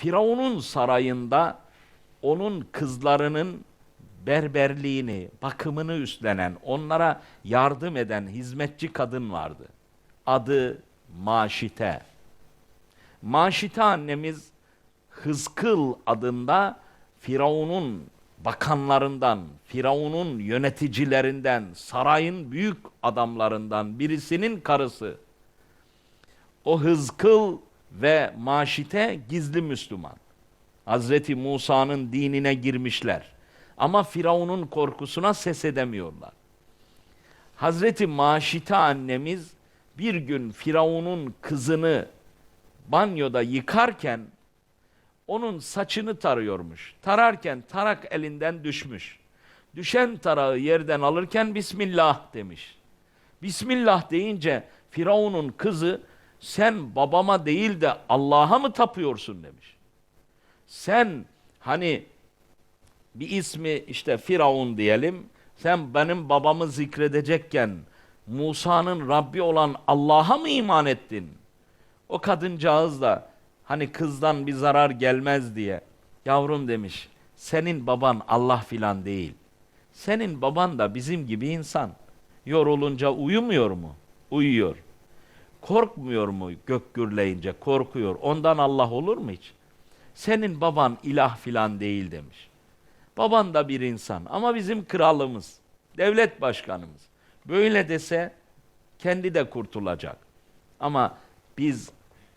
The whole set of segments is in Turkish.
Firavun'un sarayında onun kızlarının berberliğini, bakımını üstlenen, onlara yardım eden hizmetçi kadın vardı. Adı Maşite. Maşite annemiz Hızkıl adında Firavun'un bakanlarından, Firavun'un yöneticilerinden, sarayın büyük adamlarından birisinin karısı. O Hızkıl ve Maşite gizli Müslüman. Hazreti Musa'nın dinine girmişler. Ama Firavun'un korkusuna ses edemiyorlar. Hazreti Maşite annemiz bir gün Firavun'un kızını banyoda yıkarken onun saçını tarıyormuş. Tararken tarak elinden düşmüş. Düşen tarağı yerden alırken Bismillah demiş. Bismillah deyince Firavun'un kızı sen babama değil de Allah'a mı tapıyorsun demiş. Sen hani bir ismi işte Firavun diyelim. Sen benim babamı zikredecekken Musa'nın Rabbi olan Allah'a mı iman ettin? O kadıncağız da hani kızdan bir zarar gelmez diye yavrum demiş. Senin baban Allah filan değil. Senin baban da bizim gibi insan. Yorulunca uyumuyor mu? Uyuyor. Korkmuyor mu gök gürleyince? Korkuyor. Ondan Allah olur mu hiç? Senin baban ilah filan değil demiş. Baban da bir insan ama bizim kralımız, devlet başkanımız. Böyle dese kendi de kurtulacak. Ama biz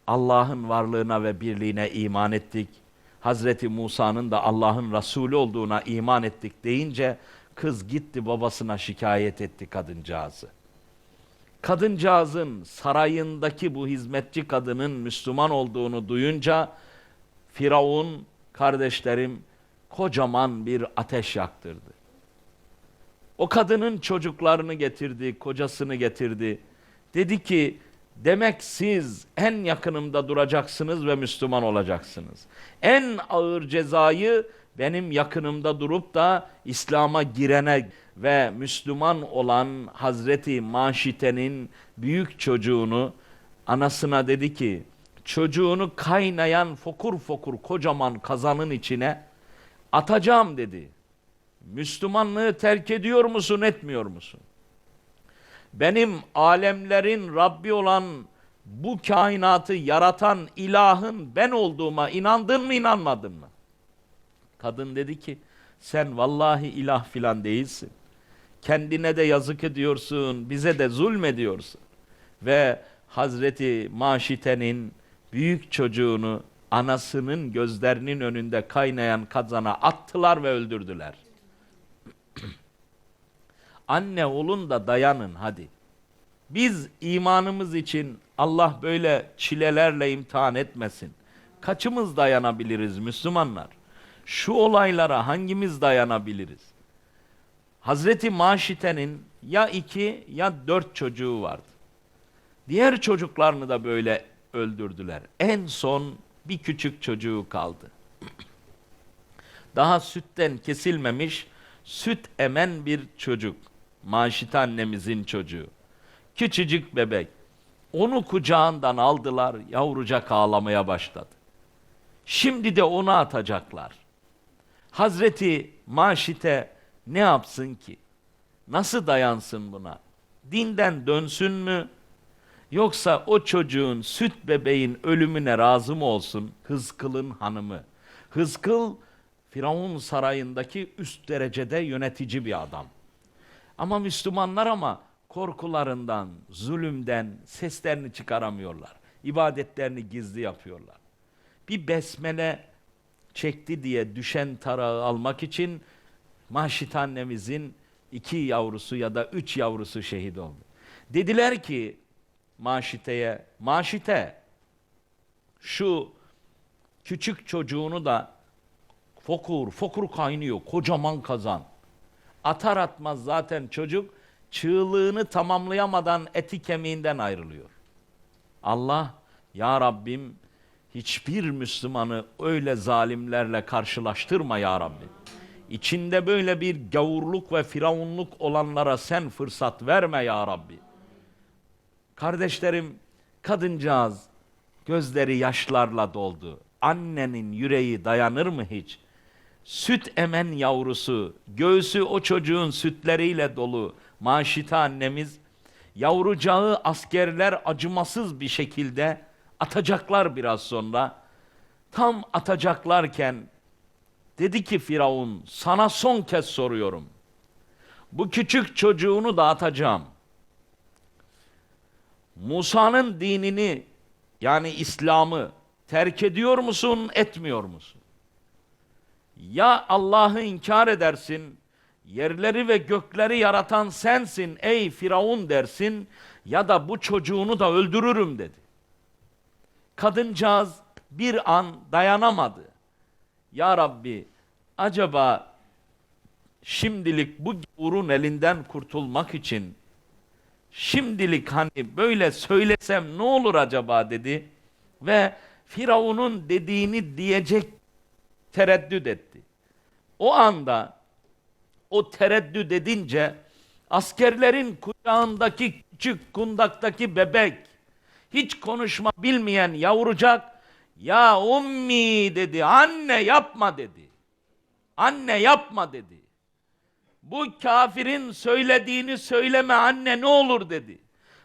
Allah'ın varlığına ve birliğine iman ettik. Hazreti Musa'nın da Allah'ın Resulü olduğuna iman ettik deyince kız gitti babasına şikayet etti kadıncağızı. Kadıncağızın sarayındaki bu hizmetçi kadının Müslüman olduğunu duyunca Firavun kardeşlerim kocaman bir ateş yaktırdı. O kadının çocuklarını getirdi, kocasını getirdi. Dedi ki demek siz en yakınımda duracaksınız ve Müslüman olacaksınız. En ağır cezayı benim yakınımda durup da İslam'a girene ve Müslüman olan Hazreti Maşite'nin büyük çocuğunu anasına dedi ki çocuğunu kaynayan fokur fokur kocaman kazanın içine atacağım dedi. Müslümanlığı terk ediyor musun etmiyor musun? Benim alemlerin Rabbi olan bu kainatı yaratan ilahın ben olduğuma inandın mı inanmadın mı? Kadın dedi ki sen vallahi ilah filan değilsin. Kendine de yazık ediyorsun, bize de zulmediyorsun. Ve Hazreti Maşite'nin büyük çocuğunu anasının gözlerinin önünde kaynayan kazana attılar ve öldürdüler. Anne olun da dayanın hadi. Biz imanımız için Allah böyle çilelerle imtihan etmesin. Kaçımız dayanabiliriz Müslümanlar? Şu olaylara hangimiz dayanabiliriz? Hazreti Maşite'nin ya iki ya dört çocuğu vardı. Diğer çocuklarını da böyle öldürdüler. En son bir küçük çocuğu kaldı. Daha sütten kesilmemiş, süt emen bir çocuk. Maşite annemizin çocuğu. Küçücük bebek. Onu kucağından aldılar, yavrucak ağlamaya başladı. Şimdi de onu atacaklar. Hazreti Maşite ne yapsın ki? Nasıl dayansın buna? Dinden dönsün mü? Yoksa o çocuğun süt bebeğin ölümüne razı mı olsun Hızkıl'ın hanımı? Hızkıl Firavun sarayındaki üst derecede yönetici bir adam. Ama Müslümanlar ama korkularından, zulümden seslerini çıkaramıyorlar. İbadetlerini gizli yapıyorlar. Bir besmele çekti diye düşen tarağı almak için Maşit annemizin iki yavrusu ya da üç yavrusu şehit oldu. Dediler ki Maşite'ye, Maşite şu küçük çocuğunu da fokur, fokur kaynıyor, kocaman kazan. Atar atmaz zaten çocuk çığlığını tamamlayamadan eti kemiğinden ayrılıyor. Allah, Ya Rabbim hiçbir Müslümanı öyle zalimlerle karşılaştırma Ya Rabbi. İçinde böyle bir gavurluk ve firavunluk olanlara sen fırsat verme Ya Rabbi. Kardeşlerim, kadıncağız gözleri yaşlarla doldu. annenin yüreği dayanır mı hiç? Süt emen yavrusu, göğsü o çocuğun sütleriyle dolu. Maşita annemiz, yavrucağı askerler acımasız bir şekilde atacaklar biraz sonra. Tam atacaklarken dedi ki Firavun, sana son kez soruyorum. Bu küçük çocuğunu da atacağım. Musa'nın dinini yani İslam'ı terk ediyor musun, etmiyor musun? Ya Allah'ı inkar edersin, yerleri ve gökleri yaratan sensin ey Firavun dersin ya da bu çocuğunu da öldürürüm dedi. Kadıncağız bir an dayanamadı. Ya Rabbi acaba şimdilik bu gavurun elinden kurtulmak için şimdilik hani böyle söylesem ne olur acaba dedi ve Firavun'un dediğini diyecek tereddüt etti. O anda o tereddüt edince askerlerin kucağındaki küçük kundaktaki bebek hiç konuşma bilmeyen yavrucak ya ummi dedi anne yapma dedi. Anne yapma dedi. Bu kafirin söylediğini söyleme anne ne olur dedi.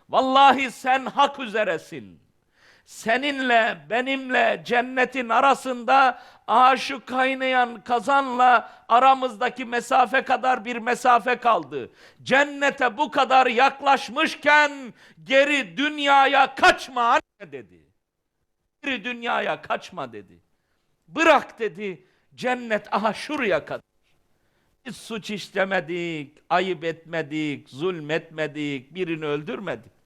Vallahi sen hak üzeresin. Seninle benimle cennetin arasında şu kaynayan kazanla aramızdaki mesafe kadar bir mesafe kaldı. Cennete bu kadar yaklaşmışken geri dünyaya kaçma anne dedi. Geri dünyaya kaçma dedi. Bırak dedi cennet aha şuraya kadar. Biz suç işlemedik, ayıp etmedik, zulmetmedik, birini öldürmedik.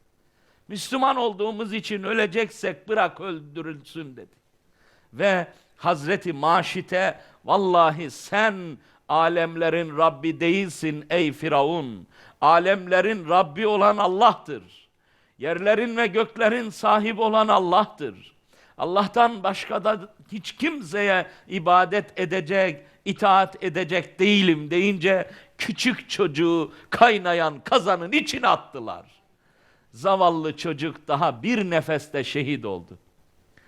Müslüman olduğumuz için öleceksek bırak öldürülsün dedi. Ve Hazreti Maşit'e vallahi sen alemlerin Rabbi değilsin ey Firavun. Alemlerin Rabbi olan Allah'tır. Yerlerin ve göklerin sahibi olan Allah'tır. Allah'tan başka da hiç kimseye ibadet edecek, itaat edecek değilim deyince küçük çocuğu kaynayan kazanın içine attılar. Zavallı çocuk daha bir nefeste şehit oldu.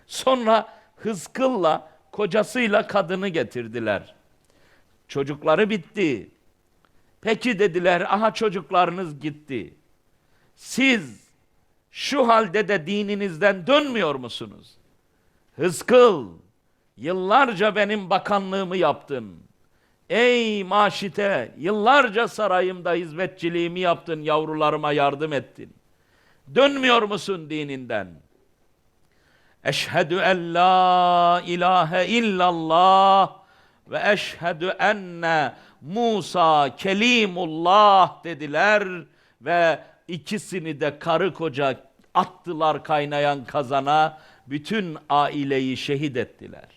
Sonra Hızkıl'la kocasıyla kadını getirdiler. Çocukları bitti. Peki dediler, aha çocuklarınız gitti. Siz şu halde de dininizden dönmüyor musunuz? Hızkıl, yıllarca benim bakanlığımı yaptın. Ey maşite, yıllarca sarayımda hizmetçiliğimi yaptın, yavrularıma yardım ettin. Dönmüyor musun dininden? Eşhedü en la ilahe illallah ve eşhedü enne Musa kelimullah dediler ve ikisini de karı koca attılar kaynayan kazana, bütün aileyi şehit ettiler.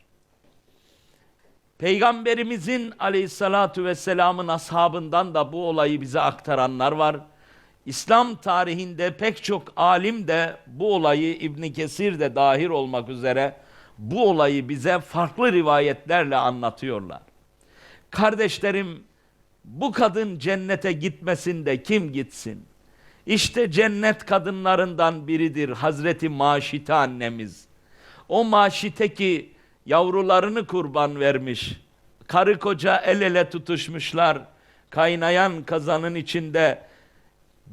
Peygamberimizin aleyhissalatu vesselamın ashabından da bu olayı bize aktaranlar var. İslam tarihinde pek çok alim de bu olayı İbn Kesir de dahil olmak üzere bu olayı bize farklı rivayetlerle anlatıyorlar. Kardeşlerim bu kadın cennete gitmesin de kim gitsin? İşte cennet kadınlarından biridir Hazreti Maşite annemiz. O Maşite ki yavrularını kurban vermiş. Karı koca el ele tutuşmuşlar. Kaynayan kazanın içinde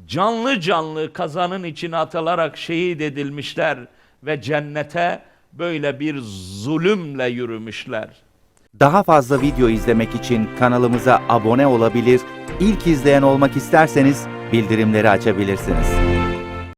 canlı canlı kazanın içine atılarak şehit edilmişler ve cennete böyle bir zulümle yürümüşler. Daha fazla video izlemek için kanalımıza abone olabilir, ilk izleyen olmak isterseniz bildirimleri açabilirsiniz.